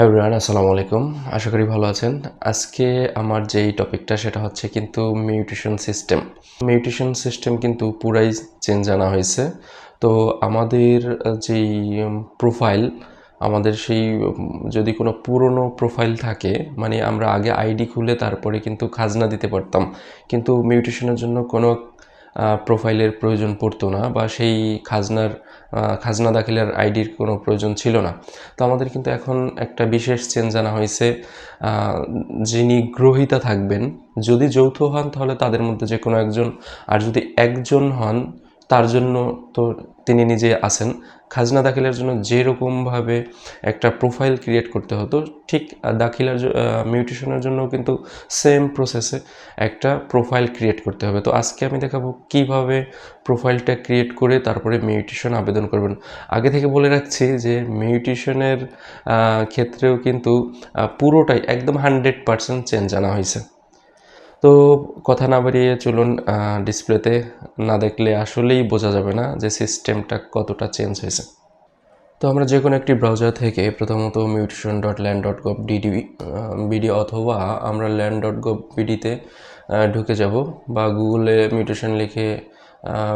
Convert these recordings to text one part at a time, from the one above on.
Hi everyone আসসালামু আলাইকুম। আশা করি ভালো আছেন। আজকে আমার যেই টপিকটা সেটা হচ্ছে কিন্তু মিউটেশন সিস্টেম। মিউটেশন সিস্টেম কিন্তু পুরাই চেঞ্জ আনা হয়েছে। তো আমাদের যেই প্রোফাইল, আমাদের সেই, যদি কোনো পুরনো প্রোফাইল থাকে মানে আমরা আগে আইডি খুলে তারপরে কিন্তু খাজনা দিতে পারতাম। কিন্তু মিউটেশনের জন্য কোনো প্রোফাইলের প্রয়োজন পড়তো না বা সেই খাজনার খাজনা দাখিলের আইডির কোনো প্রয়োজন ছিল না। তো আমাদের কিন্তু এখন একটা বিশেষ চেঞ্জ আনা হয়েছে যিনি গ্রহিতা থাকবেন, যদি যৌথ হন তাহলে তাদের মধ্যে যে কোনো একজন, আর যদি একজন হন তার জন্য তো তিনি নিজে আসেন খাজনা দাখিলের জন্য যেরকমভাবে একটা প্রোফাইল ক্রিয়েট করতে হতো, ঠিক দাখিলার মিউটেশনের জন্য কিন্তু সেম প্রসেসে একটা প্রোফাইল ক্রিয়েট করতে হবে। তো আজকে আমি দেখাবো কীভাবে প্রোফাইলটা ক্রিয়েট করে তারপরে মিউটেশন আবেদন করবেন। আগে থেকে বলে রাখছি যে মিউটেশনের ক্ষেত্রেও কিন্তু পুরোটাই একদম হান্ড্রেড পারসেন্ট চেঞ্জ আনা হয়েছে। তো কথা না বাড়িয়ে চলুন ডিসপ্লেতে না দেখলে আসলেই বোঝা যাবে না যে সিস্টেমটা কতটা চেঞ্জ হয়েছে। তো আমরা যে কোনো একটি ব্রাউজার থেকে প্রথমত mutation dot land dot gov DD BD অথবা আমরা ল্যান্ড ডট গভ বিডিতে ঢুকে যাব বা গুগলে মিউটেশন লিখে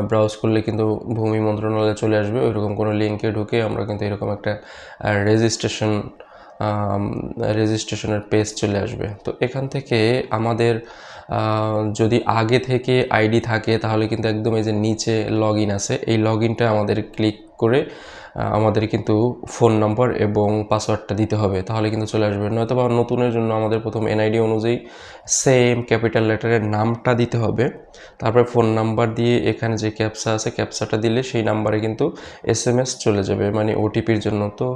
ব্রাউজ করলে কিন্তু ভূমি মন্ত্রণালয়ে চলে আসবে। ওইরকম কোনো লিঙ্কে ঢুকে আমরা কিন্তু এরকম একটা রেজিস্ট্রেশন রেজিস্ট্রেশনের পেজ চলে আসবে। তো এখান থেকে আমাদের যদি আগে থেকে আইডি থাকে তাহলে কিন্তু একদম এই যে নিচে লগ আছে, এই লগ আমাদের ক্লিক করে আমাদের কিন্তু ফোন নাম্বার এবং পাসওয়ার্ডটা দিতে হবে, তাহলে কিন্তু চলে আসবে। নয়তো বা নতুনের জন্য আমাদের প্রথম এনআইডি অনুযায়ী সেম ক্যাপিটাল লেটারের নামটা দিতে হবে। তারপরে ফোন নাম্বার দিয়ে এখানে যে ক্যাপসা আছে, ক্যাপসাটা দিলে সেই নাম্বারে কিন্তু এস এম এস চলে যাবে মানে ওটিপির জন্য। তো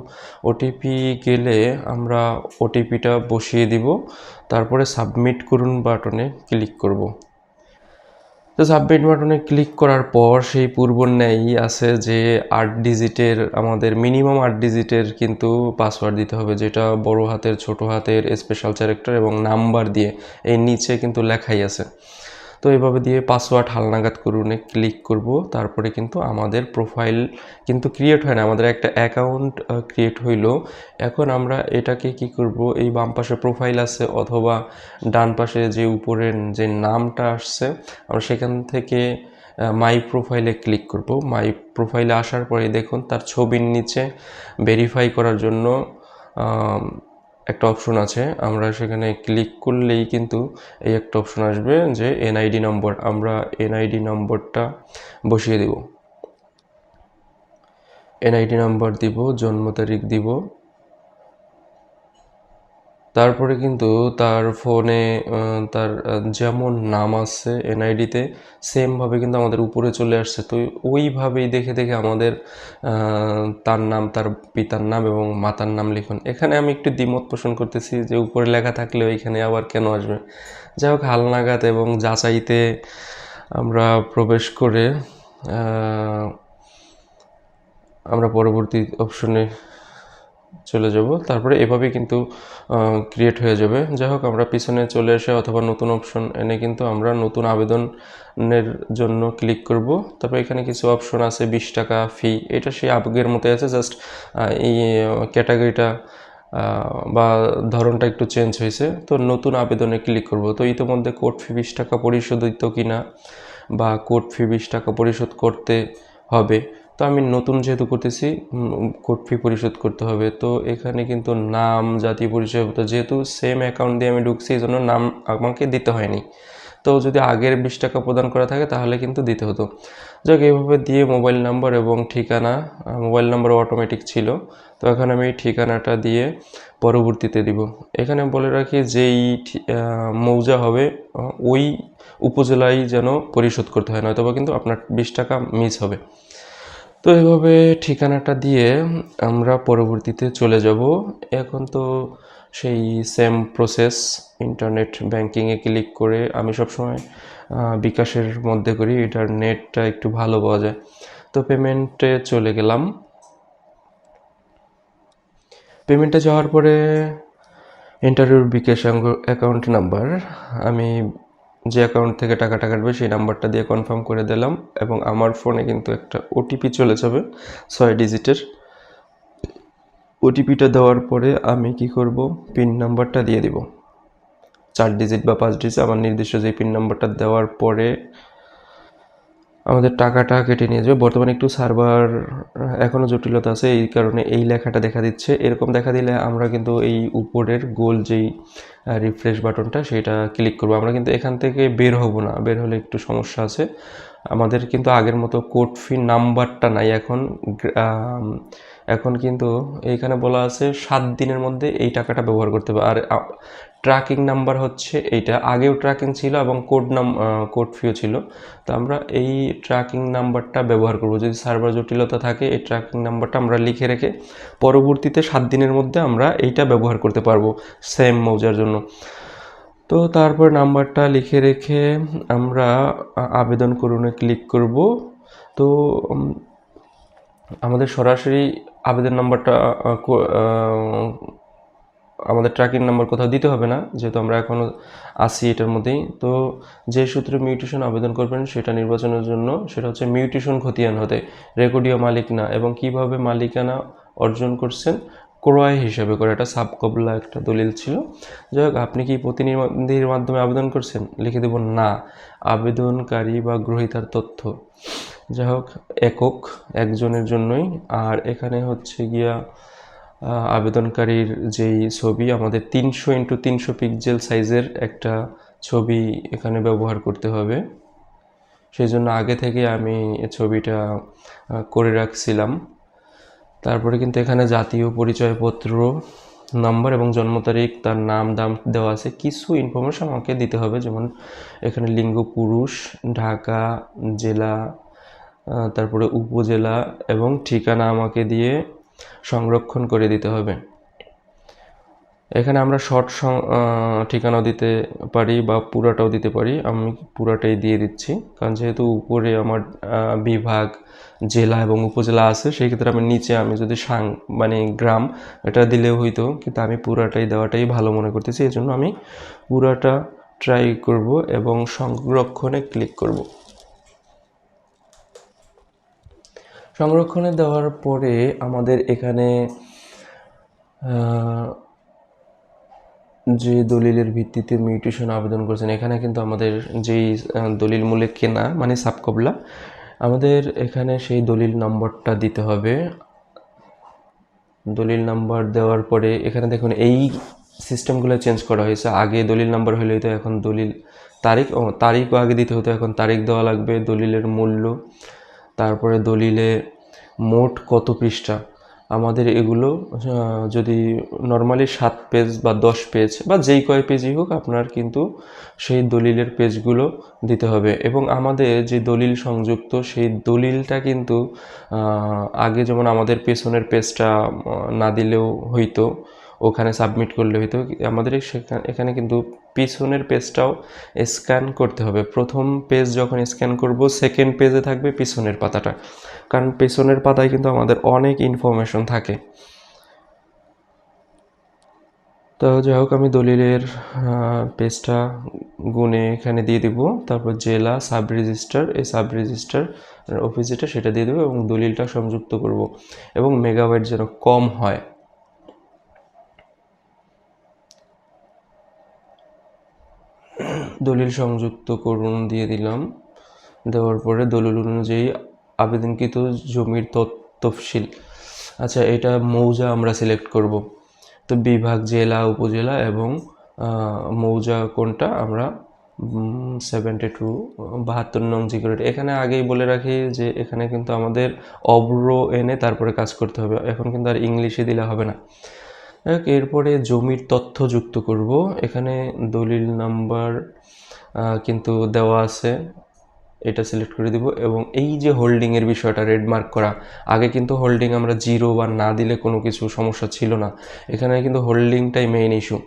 ওটিপি গেলে আমরা ওটিপিটা বসিয়ে দিব, তারপরে সাবমিট করুন বাটনে ক্লিক করব। তো সাবমিট বাটনে ক্লিক করার পর সেই পূর্ব ন্যায়ই আছে যে আট ডিজিটের আমাদের মিনিমাম আট ডিজিটের কিন্তু পাসওয়ার্ড দিতে হবে, যেটা বড় হাতের, ছোট হাতের স্পেশাল ক্যারেক্টার এবং নাম্বার দিয়ে। এই নিচে কিন্তু লেখাই আছে। তো এভাবে দিয়ে পাসওয়ার্ড হালনাগাদ করুনে ক্লিক করব, তারপরে কিন্তু আমাদের প্রোফাইল কিন্তু ক্রিয়েট হয় না। আমাদের একটা অ্যাকাউন্ট ক্রিয়েট হইল। এখন আমরা এটাকে কি করব? এই বাম পাশে প্রোফাইল আছে অথবা ডান পাশে যে উপরের যে নামটা আসছে, আমরা সেখান থেকে মাই প্রোফাইলে ক্লিক করব। মাই প্রোফাইলে আসার পরে দেখুন, তার ছবির নিচে ভেরিফাই করার জন্য একটা অপশন আছে। আমরা সেখানে ক্লিক করলেই কিন্তু এই একটা অপশন আসবে যে এনআইডি নম্বর আমরা এনআইডি নম্বরটা বসিয়ে দেব। এনআইডি নাম্বার দিব, জন্ম তারিখ দিব তারপরে কিন্তু তার ফোনে তার যেমন নাম আসছে এনআইডিতে সেমভাবে কিন্তু আমাদের উপরে চলে আসছে। তো ওইভাবেই দেখে দেখে আমাদের তার নাম, তার পিতার নাম এবং মাতার নাম লিখুন। এখানে আমি একটু দ্বিমত পোষণ করতেছি যে উপরে লেখা থাকলে ওইখানে আবার কেন আসবে? যাই হোক, হালনাগাদ এবং যাচাইতে আমরা প্রবেশ করে আমরা পরবর্তী অপশনে চলে যাব। তারপরে এভাবে কিন্তু ক্রিয়েট হয়ে যাবে। যাই হোক, আমরা পিছনে চলে এসে অথবা নতুন অপশন এনে কিন্তু আমরা নতুন আবেদনের জন্য ক্লিক করব। তারপরে এখানে কিছু অপশন আছে, বিশ টাকা ফি এটা সেই আগের মতো আছে জাস্ট এই ক্যাটাগরিটা বা ধরনটা একটু চেঞ্জ হয়েছে। তো নতুন আবেদনে ক্লিক করব। তো ইতিমধ্যে কোর্ট ফি বিশ টাকা পরিশোধিত কিনা বা কোর্ট ফি বিশ টাকা পরিশোধ করতে হবে। তো আমি নতুন যেহেতু করতেছি কোর্ট ফি পরিশোধ করতে হবে। তো এখানে কিন্তু নাম, জাতীয় পরিচয়, তো যেহেতু সেম অ্যাকাউন্ট দিয়ে আমি ঢুকছি, এই জন্য নাম আমাকে দিতে হয়নি। তো যদি আগের বিশ টাকা প্রদান করা থাকে, তাহলে কিন্তু দিতে হতো। যাক, এইভাবে দিয়ে মোবাইল নাম্বার এবং ঠিকানা মোবাইল নাম্বার অটোমেটিক ছিল। তো এখন আমি ঠিকানাটা দিয়ে পরবর্তীতে দিব। এখানে বলে রাখি যেই মৌজা হবে ওই উপজেলায় যেন পরিশোধ করতে হয় নয়তো বা কিন্তু আপনার বিশ টাকা মিস হবে। তো এভাবে ঠিকানাটা দিয়ে আমরা পরবর্তীতে চলে যাব। এখন তো সেই সেম প্রসেস ইন্টারনেট ব্যাংকিংয়ে ক্লিক করে আমি সবসময় বিকাশের মধ্যে করি, এটার নেটটা একটু ভালো পাওয়া যায়। তো পেমেন্টে চলে গেলাম। পেমেন্টে যাওয়ার পরে ইন্টারভিউর বিকাশ অ্যাকাউন্ট নাম্বার আমি যে অ্যাকাউন্ট থেকে টাকাটা কাটবে, সেই নাম্বারটা দিয়ে কনফার্ম করে দিলাম এবং আমার ফোনে কিন্তু একটা ওটিপি চলে যাবে ছয় ডিজিটের ওটিপিটা দেওয়ার পরে আমি কি করব? পিন নাম্বারটা দিয়ে দিব। চার ডিজিট বা পাঁচ ডিজিট আমার নির্দিষ্ট যে পিন নাম্বারটা দেওয়ার পরে আমাদের টাকাটা কেটে নিয়ে যাবে। বর্তমানে একটু সার্ভার এখনও জটিলতা আছে, এই কারণে এই লেখাটা দেখা দিচ্ছে। এরকম দেখা দিলে আমরা কিন্তু এই উপরের গোল যেই রিফ্রেশ বাটনটা সেটা ক্লিক করব। আমরা কিন্তু এখান থেকে বের হব না, বের হলে একটু সমস্যা আছে। আমাদের কিন্তু আগের মতো কোড ফি নাম্বারটা নাই এখন এখন কিন্তু এইখানে বলা আছে সাত দিনের মধ্যে এই টাকাটা ব্যবহার করতে হবে। আর ট্র্যাকিং নাম্বার হচ্ছে এইটা। আগেও ট্র্যাকিং ছিল এবং কোড নাম কোড ফিও ছিল। তো আমরা এই ট্র্যাকিং নাম্বারটা ব্যবহার করব। যদি সার্ভার জটিলতা থাকে, এই ট্র্যাকিং নাম্বারটা আমরা লিখে রেখে পরবর্তীতে সাত দিনের মধ্যে আমরা এইটা ব্যবহার করতে পারব সেম মৌজার জন্য। তো তারপর নাম্বারটা লিখে রেখে আমরা আবেদন করুনে ক্লিক করব। তো আমাদের সরাসরি আবেদন নাম্বারটা আমাদের ট্র্যাকিং নাম্বার কোথাও দিতে হবে না, যেহেতু আমরা এখনও আসি এটার মধ্যেই। তো যে সূত্রে মিউটেশন আবেদন করবেন সেটা নির্বাচনের জন্য, সেটা হচ্ছে মিউটেশন খতিয়ান হতে রেকর্ডীয় মালিক না এবং কীভাবে মালিকানা অর্জন করছেন, ক্রয় হিসেবে করে, এটা সাবকবলা একটা দলিল ছিল। যাই হোক, আপনি কি প্রতিনিধির মাধ্যমে আবেদন করছেন? লিখে দেব না। আবেদনকারী বা গ্রহীতার তথ্য। যাই হোক একক একজনের জন্যই। আর এখানে হচ্ছে গিয়া আবেদনকারীর যেই ছবি, আমাদের তিনশো ইন্টু তিনশো পিক্সেল সাইজের একটা ছবি এখানে ব্যবহার করতে হবে। সেই জন্য আগে থেকে আমি ছবিটা করে রাখছিলাম। তারপরে কিন্তু এখানে জাতীয় পরিচয়পত্র, নাম্বার এবং জন্ম তারিখ, তার নাম, দাম দেওয়া আছে। কিছু ইনফরমেশন আমাকে দিতে হবে, যেমন এখানে লিঙ্গ, পুরুষ, ঢাকা, জেলা তারপরে উপজেলা এবং ঠিকানা আমাকে দিয়ে সংরক্ষণ করে দিতে হবে। এখানে আমরা শর্ট ঠিকানাও দিতে পারি বা পুরাটাও দিতে পারি। আমি পুরাটাই দিয়ে দিচ্ছি। কারণ যেহেতু উপরে আমার বিভাগ, জেলা এবং উপজেলা আছে সেই ক্ষেত্রে আমি নিচে আমি যদি সাং মানে গ্রাম, এটা দিলেও হইতো, কিন্তু আমি পুরাটাই দেওয়াটাই ভালো মনে করতেছি। এই জন্য আমি পুরাটা ট্রাই করব এবং সংরক্ষণে ক্লিক করব। সংরক্ষণে দেওয়ার পরে আমাদের এখানে যে দলিলের ভিত্তিতে মিউটেশন আবেদন করছেন এখানে কিন্তু আমাদের যেই আহ, দলিল মূলে কেনা মানে সাবকবলা আমাদের এখানে সেই দলিল নম্বরটা দিতে হবে। দলিল নাম্বার দেওয়ার পরে এখানে দেখুন এই সিস্টেমগুলো চেঞ্জ করা হয়েছে। আগে দলিল নাম্বার হলে হতো এখন দলিল তারিখ ও তারিখও আগে দিতে হতো এখন তারিখ দেওয়া লাগবে দলিলের মূল্য। তারপরে দলিলে মোট কত পৃষ্ঠা? আমাদের এগুলো যদি নর্মালি সাত পেজ বা দশ পেজ বা যেই কয় পেজই হোক, আপনার কিন্তু সেই দলিলের পেজগুলো দিতে হবে। এবং আমাদের যে দলিল সংযুক্ত, সেই দলিলটা কিন্তু আগে যেমন আমাদের পেছনের পেজটা না দিলেও হইতো ওখানে সাবমিট করলে হইতো আমাদের এখানে কিন্তু পিছনের পেজটাও স্ক্যান করতে হবে। প্রথম পেজ যখন স্ক্যান করব সেকেন্ড পেজে থাকবে পিছনের পাতাটা। কারণ পেছনের পাতায় কিন্তু আমাদের অনেক ইনফরমেশন থাকে। তো যাই হোক, আমি দলিলের পেজটা গুনে এখানে দিয়ে দিব। তারপর জেলা সাব রেজিস্টার এই সাব রেজিস্টার অফিস যেটা সেটা দিয়ে দেবো এবং দলিলটা সংযুক্ত করব। এবং মেগাবাইট যেন কম হয়। দলিল সংযুক্ত করুন দিয়ে দিলাম। দেওয়ার পরে দলিল অনুযায়ী আবেদনকৃত জমির তফসিল। আচ্ছা এটা মৌজা আমরা সিলেক্ট করব। তো বিভাগ, জেলা, উপজেলা এবং মৌজা কোনটা? আমরা সেভেন্টি টু বাহাত্তর নং জিগ্রেড এখানে আগেই বলে রাখি যে এখানে কিন্তু আমাদের অব্র এনে তারপরে কাজ করতে হবে। এখন কিন্তু আর ইংলিশে দিলে হবে না। এরপরে জমির তথ্য যুক্ত করব। এখানে দলিল নাম্বার কিন্তু দেওয়া আছে। এটা সিলেক্ট করে দিব এবং এই যে হোল্ডিংয়ের বিষয়টা রেড মার্ক করা, আগে কিন্তু হোল্ডিং আমরা জিরো বা না দিলে কোনো কিছু সমস্যা ছিল না। এখানে কিন্তু হোল্ডিংটাই মেইন ইস্যু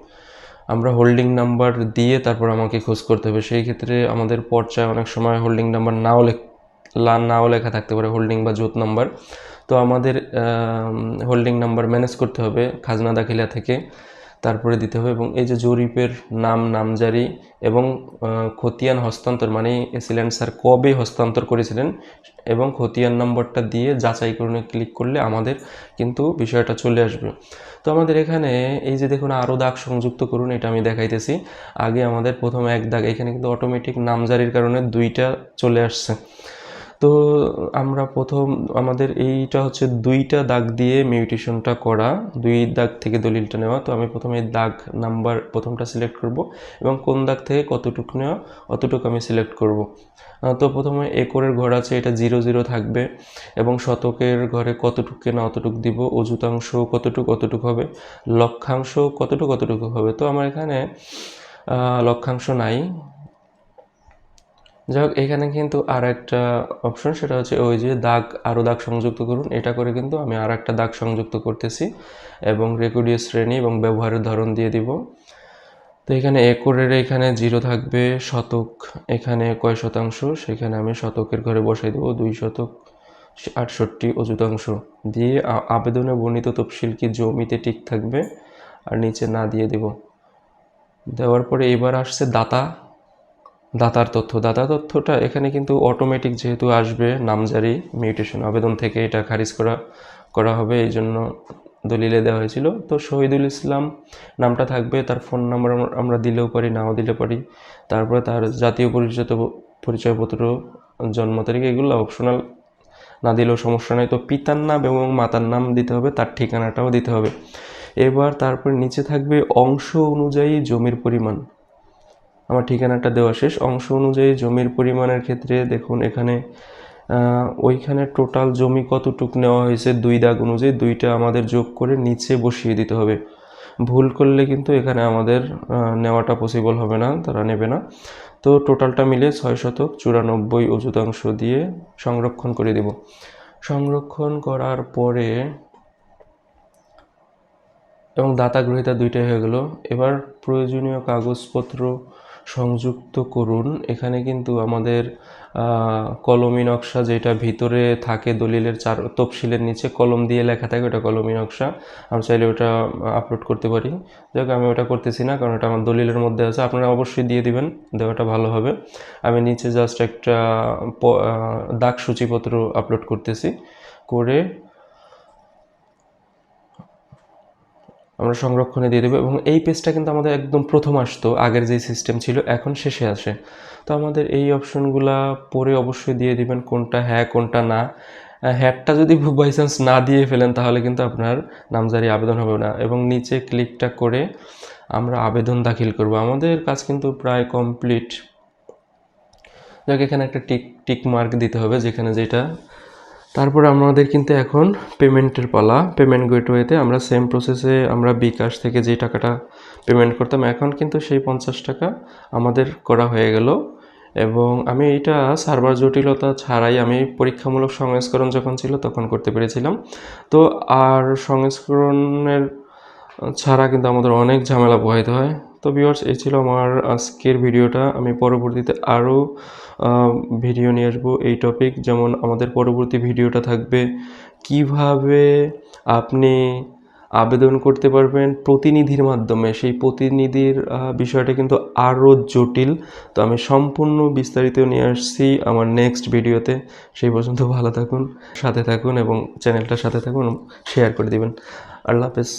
আমরা হোল্ডিং নাম্বার দিয়ে তারপর আমাকে খোঁজ করতে হবে। সেই ক্ষেত্রে আমাদের পর্চায় অনেক সময় হোল্ডিং নাম্বার নাও লেখ নাও লেখা থাকতে পারে হোল্ডিং বা জোত নাম্বার তো আমাদের হোল্ডিং নাম্বার ম্যানেজ করতে হবে খাজনা দাখিলা থেকে। তারপরে দিতে হবে এবং এই যে জরিপের নাম, নামজারি এবং খতিয়ান হস্তান্তর মানে এসিল্যান্ড স্যার কবে হস্তান্তর করেছিলেন এবং খতিয়ান নম্বরটা দিয়ে যাচাইকরণে ক্লিক করলে আমাদের কিন্তু বিষয়টা চলে আসবে। তো আমাদের এখানে এই যে দেখুন আরও দাগ সংযুক্ত করুন, এটা আমি দেখাইতেছি। আগে আমাদের প্রথম এক দাগ, এখানে কিন্তু অটোমেটিক নামজারির কারণে দুইটা চলে আসছে। তো আমরা প্রথম, আমাদের এইটা হচ্ছে দুইটা দাগ দিয়ে মিউটেশনটা করা, দুই দাগ থেকে দলিলটা নেওয়া। তো আমি প্রথমে দাগ নাম্বার প্রথমটা সিলেক্ট করব এবং কোন দাগ থেকে কতটুকু নেওয়া অতটুকু আমি সিলেক্ট করব। তো প্রথমে একরের ঘর আছে, এটা জিরো জিরো থাকবে এবং শতকের ঘরে কতটুকু কেনা অতটুক দিব, অযুতাংশ কতটুকু কতটুকু হবে, লক্ষাংশ কতটুকু কতটুকু হবে। তো আমার এখানে লক্ষাংশ নাই যাই হোক, এখানে কিন্তু আর একটা অপশন সেটা হচ্ছে ওই যে দাগ আরও দাগ সংযুক্ত করুন। এটা করে কিন্তু আমি আর একটা দাগ সংযুক্ত করতেছি এবং রেকর্ডীয় শ্রেণি এবং ব্যবহারের ধরন দিয়ে দিব। তো এখানে একরের এখানে জিরো থাকবে, শতক এখানে কয় শতাংশ? সেখানে আমি শতকের ঘরে বসাই দেবো, দুই শতক আটষট্টি অযুতাংশ। দিয়ে আবেদনে বর্ণিত তফসিল কি জমিতে ঠিক থাকবে? আর নিচে না দিয়ে দেব। দেওয়ার পরে এবার আসছে দাতা। দাতার তথ্য। দাতা তথ্যটা এখানে কিন্তু অটোমেটিক যেহেতু আসবে, নামজারি মিউটেশন আবেদন থেকে এটা খারিজ করা করা হবে, এই জন্য দলিলে দেওয়া হয়েছিল। তো শহীদুল ইসলাম নামটা থাকবে, তার ফোন নাম্বার আমরা দিলেও পারি, নাও দিলে পারি। তারপরে তার জাতীয় পরিচয় পরিচয়পত্র, জন্ম তারিখ এগুলো অপশনাল না দিলেও সমস্যা নেই। তো পিতার নাম এবং মাতার নাম দিতে হবে, তার ঠিকানাটাও দিতে হবে। এবার তারপর নিচে থাকবে অংশ অনুযায়ী জমির পরিমাণ। আমার ঠিকানাটা দেওয়া শেষ। অংশ অনুযায়ী জমির পরিমাণের ক্ষেত্রে দেখুন এখানে ওইখানে টোটাল জমি কতটুক নেওয়া হয়েছে দুই দাগ অনুযায়ী দুইটা আমাদের যোগ করে নিচে বসিয়ে দিতে হবে। ভুল করলে কিন্তু এখানে আমাদের নেওয়াটা পসিবল হবে না, তারা নেবে না। তো টোটালটা মিলে ছয় শতক চুরানব্বই অযুতাংশ দিয়ে সংরক্ষণ করে দেব। সংরক্ষণ করার পরে এবং দাতা গ্রহীতা দুইটাই হয়ে গেল। এবার প্রয়োজনীয় কাগজপত্র সংযুক্ত করুন। এখানে কিন্তু আমাদের কলমি নকশা যেটা ভিতরে থাকে দলিলের চার, তফসিলের নিচে কলম দিয়ে লেখা থাকে, ওটা কলমি নকশা। আমি চাইলে ওটা আপলোড করতে পারি। যাক, আমি ওটা করতেছি না, কারণ ওটা আমার দলিলের মধ্যে আছে। আপনারা অবশ্যই দিয়ে দিবেন, দেওয়াটা ভালো হবে। আমি নিচে জাস্ট একটা দাগ সূচিপত্র আপলোড করতেছি। করে আমরা সংরক্ষণে দিয়ে দেবো এবং এই পেজটা কিন্তু আমাদের একদম প্রথম আসতো, আগের যে সিস্টেম ছিল, এখন শেষে আসে। তো আমাদের এই অপশনগুলা পরে অবশ্যই দিয়ে দিবেন, কোনটা হ্যাঁ কোনটা না। হ্যাটটা যদি বাই চান্স না দিয়ে ফেলেন, তাহলে কিন্তু আপনার নামজারি আবেদন হবে না এবং নিচে ক্লিকটা করে আমরা আবেদন দাখিল করব। আমাদের কাজ কিন্তু প্রায় কমপ্লিট যাকে, এখানে একটা টিক টিক মার্ক দিতে হবে, যেখানে যেটা তারপর আমাদের কিন্তু এখন পেমেন্টের পালা। পেমেন্ট গেটওয়েতে আমরা সেম প্রসেসে আমরা বিকাশ থেকে যে টাকাটা পেমেন্ট করতাম, এখন কিন্তু সেই পঞ্চাশ টাকা আমাদের করা হয়ে গেল। এবং আমি এইটা সার্ভার জটিলতা ছাড়াই আমি পরীক্ষামূলক সংস্করণ যখন ছিল তখন করতে পেরেছিলাম। তো আর সংস্করণের ছাড়া কিন্তু আমাদের অনেক ঝামেলা পোহাইতে হয়। তো ভিউয়ার্স এই ছিল আমার আজকের ভিডিওটা। আমি পরবর্তীতে আরও ভিডিও নিয়ে আসব এই টপিক যেমন আমাদের পরবর্তী ভিডিওটা থাকবে, কীভাবে আপনি আবেদন করতে পারবেন প্রতিনিধির মাধ্যমে। সেই প্রতিনিধির বিষয়টা কিন্তু আরও জটিল। তো আমি সম্পূর্ণ বিস্তারিত নিয়ে আসছি আমার নেক্সট ভিডিওতে। সেই পর্যন্ত ভালো থাকুন, সাথে থাকুন এবং চ্যানেলটার সাথে থাকুন শেয়ার করে দিবেন। আল্লাহ হাফেজ।